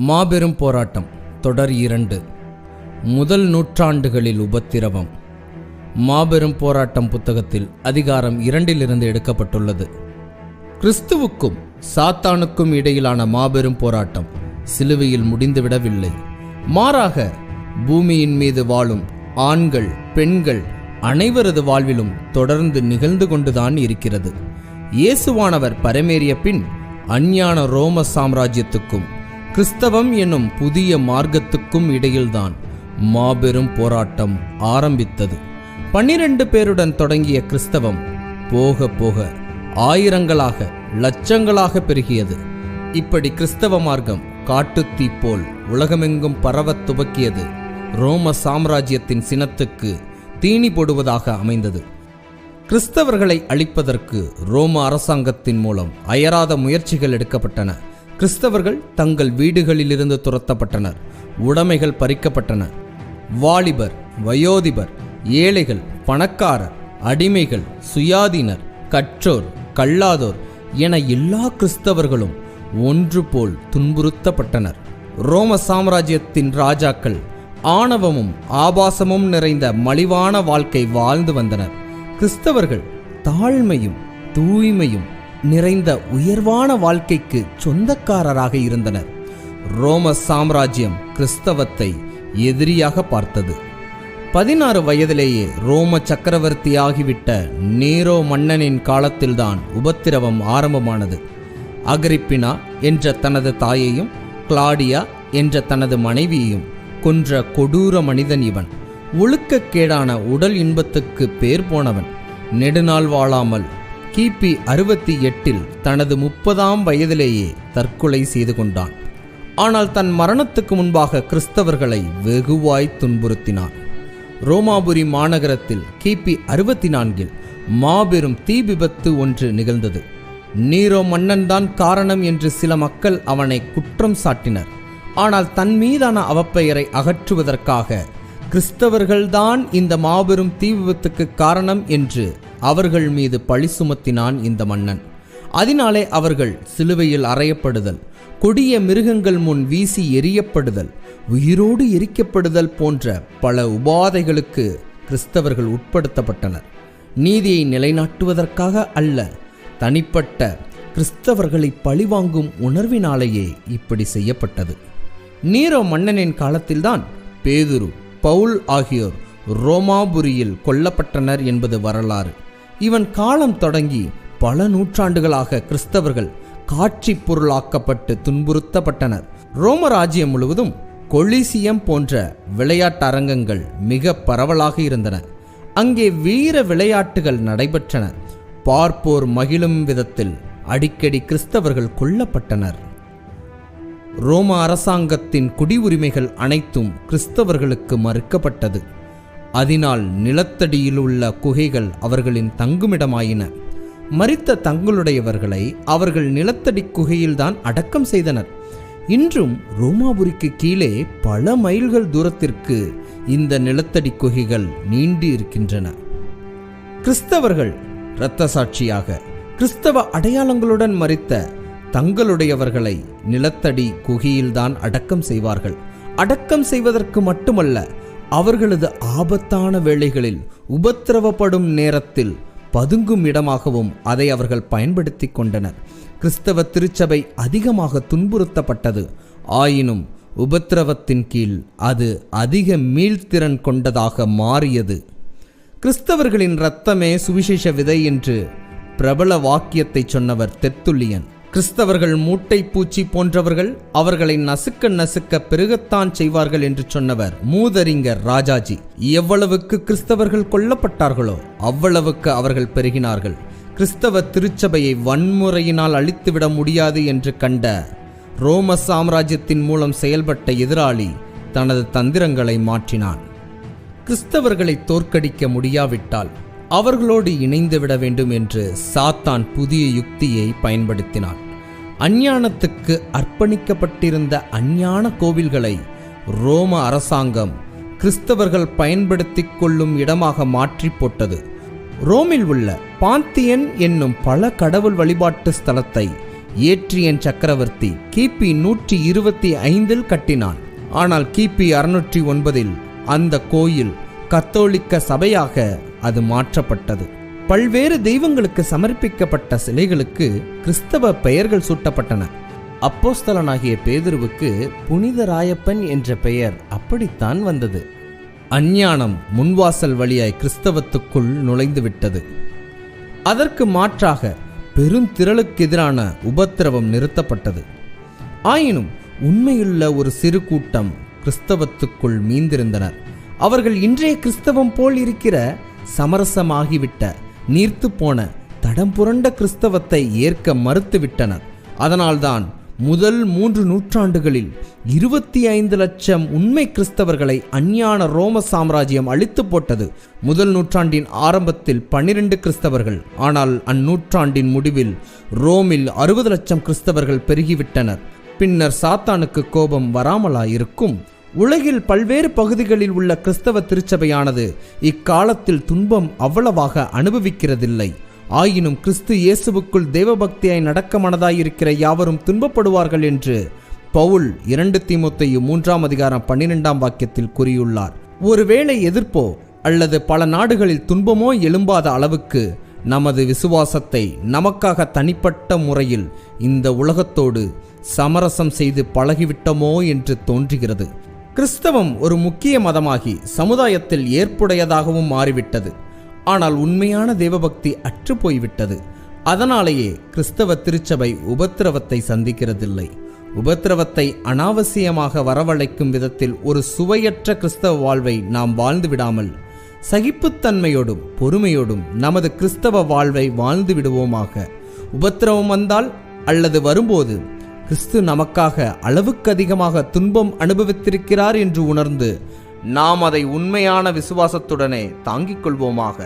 மாபெரும் போராட்டம் தொடர் இரண்டு. முதல் நூற்றாண்டுகளில் உபத்திரவம். மாபெரும் போராட்டம் புத்தகத்தில் அதிகாரம் இரண்டிலிருந்து எடுக்கப்பட்டுள்ளது. கிறிஸ்துவுக்கும் சாத்தானுக்கும் இடையிலான மாபெரும் போராட்டம் சிலுவையில் முடிந்துவிடவில்லை. மாறாக பூமியின் மீது வாழும் ஆண்கள் பெண்கள் அனைவரது வாழ்விலும் தொடர்ந்து நிகழ்ந்து கொண்டுதான் இருக்கிறது. இயேசுவானவர் பரமேறிய பின் அஞ்ஞான ரோம சாம்ராஜ்யத்துக்கும் கிறிஸ்தவம் என்னும் புதிய மார்க்கத்துக்கும் இடையில்தான் மாபெரும் போராட்டம் ஆரம்பித்தது. பன்னிரண்டு பேருடன் தொடங்கிய கிறிஸ்தவம் போக போக ஆயிரங்களாக லட்சங்களாக பெருகியது. இப்படி கிறிஸ்தவ மார்க்கம் காட்டுத்தீ போல் உலகமெங்கும் பரவத் துவக்கியது. ரோம சாம்ராஜ்யத்தின் சினத்துக்கு தீனி போடுவதாக அமைந்தது. கிறிஸ்தவர்களை அழிப்பதற்கு ரோம அரசாங்கத்தின் மூலம் அயராத முயற்சிகள் எடுக்கப்பட்டன. கிறிஸ்தவர்கள் தங்கள் வீடுகளிலிருந்து துரத்தப்பட்டனர் உடைமைகள் பறிக்கப்பட்டன. வாலிபர் வயோதிபர் ஏழைகள் பணக்காரர் அடிமைகள் சுயாதீனர் கற்றோர் கல்லாதோர் என எல்லா கிறிஸ்தவர்களும் ஒன்று போல் துன்புறுத்தப்பட்டனர். ரோம சாம்ராஜ்யத்தின் ராஜாக்கள் ஆணவமும் ஆபாசமும் நிறைந்த மலிவான வாழ்க்கை வாழ்ந்து வந்தனர். கிறிஸ்தவர்கள் தாழ்மையும் தூய்மையும் நிறைந்த உயர்வான வாழ்க்கைக்கு சொந்தக்காரராக இருந்தனர். ரோம சாம்ராஜ்யம் கிறிஸ்தவத்தை எதிரியாக பார்த்தது. பதினாறு வயதிலேயே ரோம சக்கரவர்த்தியாகிவிட்ட நீரோ மன்னனின் காலத்தில்தான் உபத்திரவம் ஆரம்பமானது. அகரிப்பினா என்ற தனது தாயையும் கிளாடியா என்ற தனது மனைவியையும் கொன்ற கொடூர மனிதன் இவன். ஒழுக்கக்கேடான உடல் இன்பத்துக்கு பேர் போனவன். நெடுநாள் வாழாமல் கிபி அறுபத்தி எட்டில் தனது முப்பதாம் வயதிலேயே தற்கொலை செய்து கொண்டான். ஆனால் தன் மரணத்துக்கு முன்பாக கிறிஸ்தவர்களை வெகுவாய் துன்புறுத்தினான். ரோமாபுரி மாநகரத்தில் கிபி அறுபத்தி நான்கில் மாபெரும் தீ விபத்து ஒன்று நிகழ்ந்தது. நீரோ மன்னன்தான் காரணம் என்று சில மக்கள் அவனை குற்றம் சாட்டினர். ஆனால் தன் மீதான அவப்பெயரை அகற்றுவதற்காக கிறிஸ்தவர்கள்தான் இந்த மாபெரும் தீ விபத்துக்கு காரணம் என்று அவர்கள் மீது பழி சுமத்தினான் இந்த மன்னன். அதனாலே அவர்கள் சிலுவையில் அறையப்படுதல் கொடிய மிருகங்கள் முன் வீசி எரியப்படுதல் உயிரோடு எரிக்கப்படுதல் போன்ற பல உபாதைகளுக்கு கிறிஸ்தவர்கள் உட்படுத்தப்பட்டனர். நீதியை நிலைநாட்டுவதற்காக அல்ல தனிப்பட்ட கிறிஸ்தவர்களை பழிவாங்கும் உணர்வினாலேயே இப்படி செய்யப்பட்டது. நீரோ மன்னனின் காலத்தில்தான் பேதுரு பவுல் ஆகியோர் ரோமாபுரியில் கொல்லப்பட்டனர் என்பது வரலாறு. இவன் காலம் தொடங்கி பல நூற்றாண்டுகளாக கிறிஸ்தவர்கள் காட்சி பொருளாக்கப்பட்டு துன்புறுத்தப்பட்டனர். ரோம ராஜ்யம் முழுவதும் கொலிசியம் போன்ற விளையாட்டு அரங்கங்கள் மிக பரவலாக இருந்தன. அங்கே வீர விளையாட்டுகள் நடைபெற்றன. பார்ப்போர் மகிழும் விதத்தில் அடிக்கடி கிறிஸ்தவர்கள் கொல்லப்பட்டனர். ரோம அரசாங்கத்தின் குடியுரிமைகள் அனைத்தும் கிறிஸ்தவர்களுக்கு மறுக்கப்பட்டது. அதனால் நிலத்தடியில் உள்ள குகைகள் அவர்களின் தங்குமிடமாயின. மறித்த தங்களுடையவர்களை அவர்கள் நிலத்தடி குகையில்தான் அடக்கம் செய்தனர். இன்றும் ரோமாபுரிக்கு கீழே பல மைல்கள் தூரத்திற்கு இந்த நிலத்தடி குகைகள் நீண்டு இருக்கின்றன. கிறிஸ்தவர்கள் இரத்த சாட்சியாக கிறிஸ்தவ அடையாளங்களுடன் மறித்த தங்களுடையவர்களை நிலத்தடி குகையில்தான் அடக்கம் செய்வார்கள். அடக்கம் செய்வதற்கு மட்டுமல்ல அவர்களது ஆபத்தான வேளைகளில் உபத்திரவப்படும் நேரத்தில் பதுங்கும் இடமாகவும் அதை அவர்கள் பயன்படுத்தி கொண்டனர். கிறிஸ்தவ திருச்சபை அதிகமாக துன்புறுத்தப்பட்டது. ஆயினும் உபத்திரவத்தின் கீழ் அது அதிக மீள்திறன் கொண்டதாக மாறியது. கிறிஸ்தவர்களின் இரத்தமே சுவிசேஷ விதை என்று பிரபல வாக்கியத்தை சொன்னவர் தெத்துல்லியன். கிறிஸ்தவர்கள் மூட்டை பூச்சி போன்றவர்கள் அவர்களை நசுக்க நசுக்க பெருகத்தான் செய்வார்கள் என்று சொன்னவர் மூதறிஞர் ராஜாஜி. எவ்வளவுக்கு கிறிஸ்தவர்கள் கொல்லப்பட்டார்களோ அவ்வளவுக்கு அவர்கள் பெருகினார்கள். கிறிஸ்தவ திருச்சபையை வன்முறையினால் அழித்துவிட முடியாது என்று கண்ட ரோம சாம்ராஜ்யத்தின் மூலம் செயல்பட்ட எதிராளி தனது தந்திரங்களை மாற்றினான். கிறிஸ்தவர்களை தோற்கடிக்க முடியாவிட்டால் அவர்களோடு இணைந்து விட வேண்டும் என்று சாத்தான் புதிய யுக்தியை பயன்படுத்தினான். அஞ்ஞானத்துக்கு அர்ப்பணிக்கப்பட்டிருந்த அஞ்ஞான கோவில்களை ரோம அரசாங்கம் கிறிஸ்தவர்கள் பயன்படுத்தி கொள்ளும் இடமாக மாற்றி போட்டது. ரோமில் உள்ள பாந்தியன் என்னும் பல கடவுள் வழிபாட்டு ஸ்தலத்தை ஏற்றியன் சக்கரவர்த்தி கிபி நூற்றி இருபத்தி ஐந்தில் கட்டினான். ஆனால் கிபி அறுநூற்றி ஒன்பதில் அந்த கோயில் கத்தோலிக்க சபையாக அது மாற்றப்பட்டது. பல்வேறு தெய்வங்களுக்கு சமர்ப்பிக்கப்பட்ட சிலைகளுக்கு கிறிஸ்தவ பெயர்கள் சூட்டப்பட்டன. அப்போஸ்தலனாகிய பேதுருவுக்கு புனித ராயப்பன் என்ற பெயர் அப்படித்தான் வந்தது. அஞ்ஞானம் முன்வாசல் வழியாய் கிறிஸ்தவத்துக்குள் நுழைந்து விட்டது அதற்கு மாற்றாக பெருந்திரளுக்கு எதிரான உபத்திரவம் நிறுத்தப்பட்டது. ஆயினும் உண்மையுள்ள ஒரு சிறு கூட்டம் கிறிஸ்தவத்துக்குள் மீந்திருந்தனர். அவர்கள் இன்றைய கிறிஸ்தவம் போல் இருக்கிற சமரசமாகிவிட்ட நீர்த்து போன தடம் புரண்ட கிறிஸ்தவத்தை ஏற்க மறுத்துவிட்டனர். அதனால்தான் முதல் மூன்று நூற்றாண்டுகளில் இருபத்தி ஐந்து லட்சம் உண்மை கிறிஸ்தவர்களை அஞ்ஞான ரோம சாம்ராஜ்யம் அழித்து போட்டது. முதல் நூற்றாண்டின் ஆரம்பத்தில் பன்னிரண்டு கிறிஸ்தவர்கள் ஆனால் அந்நூற்றாண்டின் முடிவில் ரோமில் அறுபது லட்சம் கிறிஸ்தவர்கள் பெருகிவிட்டனர். பின்னர் சாத்தானுக்கு கோபம் வராமலாயிருக்கும். உலகில் பல்வேறு பகுதிகளில் உள்ள கிறிஸ்தவ திருச்சபையானது இக்காலத்தில் துன்பம் அவ்வளவாக அனுபவிக்கிறதில்லை. ஆயினும் கிறிஸ்து இயேசுவுக்குள் தேவபக்தியாய் நடக்க மனதாயிருக்கிற யாவரும் துன்பப்படுவார்கள் என்று பவுல் இரண்டு தீமோத்தேயு மூன்றாம் அதிகாரம் பன்னிரெண்டாம் வாக்கியத்தில் கூறியுள்ளார். ஒருவேளை எதிர்ப்போ அல்லது பல நாடுகளில் துன்பமோ எழும்பாத அளவுக்கு நமது விசுவாசத்தை நமக்காக தனிப்பட்ட முறையில் இந்த உலகத்தோடு சமரசம் செய்து பழகிவிட்டோமோ என்று தோன்றுகிறது. கிறிஸ்தவம் ஒரு முக்கிய மதமாகி சமுதாயத்தில் ஏற்புடையதாகவும் மாறிவிட்டது. ஆனால் உண்மையான தேவபக்தி அற்று போய்விட்டது. அதனாலேயே கிறிஸ்தவ திருச்சபை உபத்திரவத்தை சந்திக்கிறதில்லை. உபத்திரவத்தை அனாவசியமாக வரவழைக்கும் விதத்தில் ஒரு சுவையற்ற கிறிஸ்தவ வாழ்வை நாம் வாழ்ந்து விடாமல் சகிப்புத்தன்மையோடும் பொறுமையோடும் நமது கிறிஸ்தவ வாழ்வை வாழ்ந்து விடுவோமாக உபத்திரவம் வந்தால் அல்லது வரும்போது கிறிஸ்து நமக்காக அளவுக்கு அதிகமாக துன்பம் அனுபவித்திருக்கிறார் என்று உணர்ந்து நாம் அதை உண்மையான விசுவாசத்துடனே தாங்கிக் கொள்வோமாக.